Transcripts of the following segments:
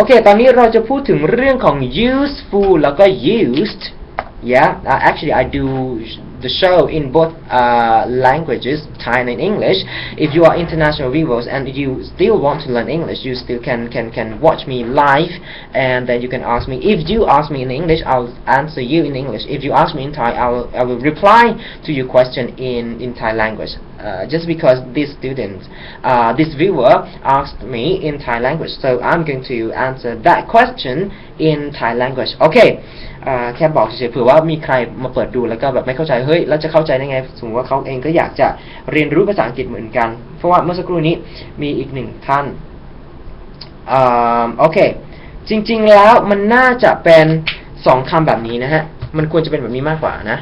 โอเค ตอนนี้เราจะพูดถึงเรื่องของ useful แล้วก็ used yeah uh, actually I do the show in both uh, languages Thai and English if you are international viewers and you still want to learn English you still can can can watch me live and then you can ask me if you ask me in English I'll answer you in English if you ask me in Thai I will I will reply to your question in in Thai language uh, just because this student uh, this viewer asked me in Thai language so I'm going to answer that question in Thai language okay อ่าแค่บอกเฉยๆเผื่อว่ามีใครมาเปิดดูแล้วก็แบบไม่เข้าใจ เฮ้ยแล้วจะเข้าใจได้ไงสมมติว่าเขาเองก็อยากจะเรียนรู้ภาษาอังกฤษเหมือนกัน เพราะว่าเมื่อสักครู่นี้มีอีกหนึ่งท่านอ่าโอเค จริง ๆ แล้วมันน่าจะเป็นสองคำแบบนี้นะฮะ มันควรจะเป็นแบบนี้มากกว่านะ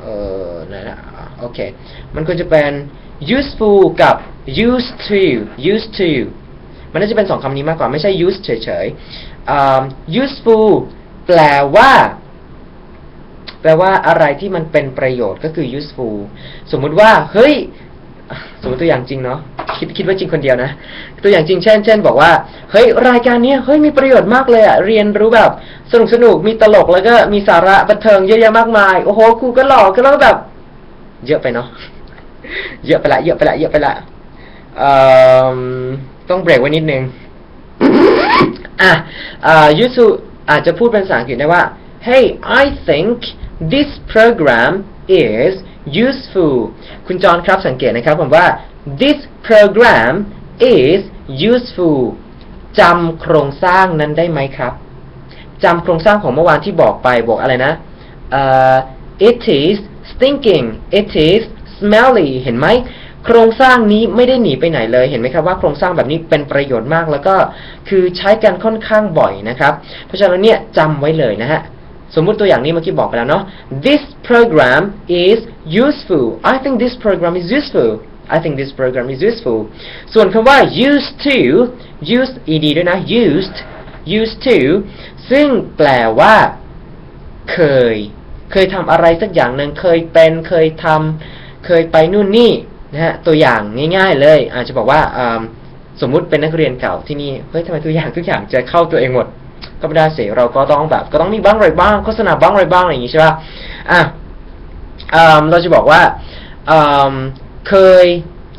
เออนะนะโอเค มันควรจะเป็น useful กับ used to used to มันน่าจะเป็นสองคำนี้มากกว่า ไม่ใช่ used เฉยๆ useful แปลว่า แปลว่าอะไรที่มันเป็นประโยชน์ก็คือ useful สมมุติว่า เฮ้ย สมมติตัวอย่างจริงเนาะคิดคิดว่าจริงคนเดียวนะ ตัวอย่างจริงเช่น เช่น บอกว่า เฮ้ย รายการเนี้ยเฮ้ย มีประโยชน์มากเลยอะเรียนรู้แบบ สนุกสนุก มีตลกแล้วก็มีสาระบันเทิงเยอะแยะมากมาย โอ้โหครูก็หลอก็แล้วแบบ เยอะไปเนาะ เยอะไปละ เยอะไปละ เยอะไปละเอ่อต้องเบรกไว้นิดนึง อะ อ่า useful อาจจะพูดเป็นภาษาอังกฤษได้ว่า Hey I think this program is useful คุณจอห์นครับสังเกตนะครับผมว่า this program is useful จำโครงสร้างนั้นได้ไหมครับจำโครงสร้างของเมื่อวานที่บอกไปบอกอะไรนะเอ่อ it is stinking it is smelly เห็นไหมโครงสร้างนี้ไม่ได้หนีไปไหนเลยเห็นไหมครับว่าโครงสร้างแบบนี้เป็นประโยชน์มากแล้วก็คือใช้กันค่อนข้างบ่อยนะครับ เพราะฉะนั้นเนี่ยจำไว้เลยนะฮะ สมมุติตัวอย่างนี้เมื่อกี้บอกไปแล้วเนาะ this program is useful I think this program is useful I think this program is useful ส่วนคำว่า used to used ed ด้วยนะ used used to ซึ่งแปลว่า เคย เคยทำอะไรสักอย่างหนึ่งเคยเป็น เคยทำเคยไปนู่นนี่นะฮะตัวอย่างง่ายๆเลย อาจจะบอกว่าสมมุติเป็นนักเรียนเก่าที่นี่ เฮ้ยทำไมตัวอย่างทุกอย่างจะเข้าตัวเองหมด ก็ไม่ได้เสียเราก็ต้องแบบ ก็ต้องมีบ้างอะไรบ้างโฆษณาบ้างอะไรบ้างอะไรอย่างงี้ใช่ป่ะอะอ่าเราจะบอกว่าอ่าเคย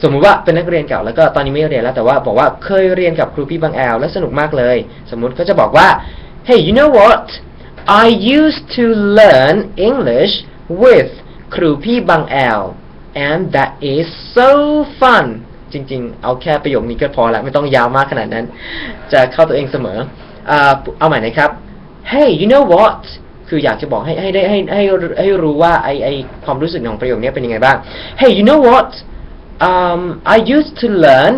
สมมุติว่าเป็นนักเรียนเก่าแล้วก็ตอนนี้ไม่เรียนแล้วแต่ว่าบอกว่าเคยเรียนกับครูพี่บางแอลและสนุกมากเลย สมมุติเขาจะบอกว่า hey you know what I used to learn English with ครูพี่บางแอล and that is so fun จริงๆ เอาแค่ประโยคนี้ก็พอแล้วไม่ต้องยาวมากขนาดนั้น จะเข้าตัวเองเสมอ เอาใหม่นะครับ hey you know what คืออยากจะบอกให้ให้ได้ให้ให้ให้รู้ว่าไอไอความรู้สึกของประโยคนี้เป็นยังไงบ้าง hey you know what um, I used to learn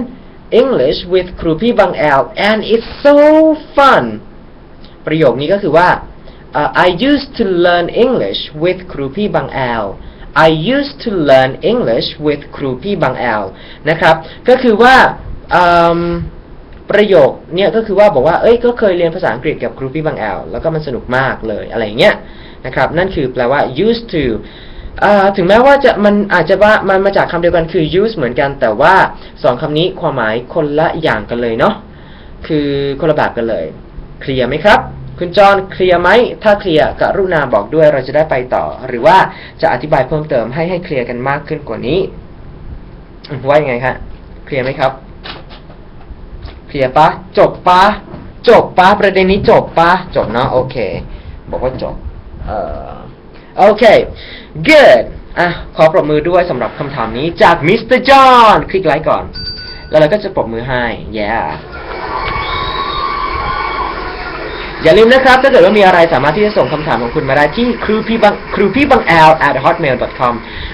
English with ครูพี่บางแอล and it's so fun ประโยคนี้ก็คือว่า uh, I used to learn English with ครูพี่บางแอล I used to learn English with ครูพี่บางแอลนะครับ ก็คือว่า ประโยคเนี่ยก็คือว่าบอกว่า เอ้ย ก็เคยเรียนภาษาอังกฤษกับครูพี่บางแอล แล้วก็มันสนุกมากเลยอะไรเงี้ยนะครับ นั่นคือแปลว่า used to ถึงแม้ว่าจะมันอาจจะว่ามันมาจากคำเดียวกันคือ use เหมือนกัน แต่ว่าสองคำนี้ความหมายคนละอย่างกันเลยเนาะ คือคนละแบบกันเลย เคลียร์ไหมครับ คุณจอนเคลียร์ไหม ถ้าเคลียร์กรุณาบอกด้วยเราจะได้ไปต่อ หรือว่าจะอธิบายเพิ่มเติมให้ให้เคลียร์กันมากขึ้นกว่านี้ ว่ายังไงคะเคลียร์ไหมครับ เคลียร์ปะจบปะจบปะประเด็นนี้จบปะจบเนาะโอเค บอกว่าจบเอ่อโอเค good อะขอปรบมือด้วยสำหรับคำถามนี้จากมิสเตอร์จอห์นคลิกไลค์ก่อน แล้วเราก็จะปรบมือให้ yeah อย่าลืมนะครับ ถ้าเกิดว่ามีอะไรสามารถที่จะส่งคำถามของคุณมาได้ที่ครูพี่บังครูพี่บัง l at hotmail com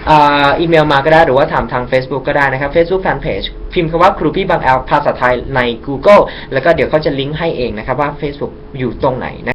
อ่าอีเมลมาก็ได้หรือว่าถามทาง Facebook ก็ได้นะครับ Facebook Fanpage พิมพ์คำว่าครูพี่บางแอลภาษาไทยใน Google แล้วก็เดี๋ยวเขาจะลิงก์ให้เองนะครับว่า Facebook อยู่ตรงไหนนะ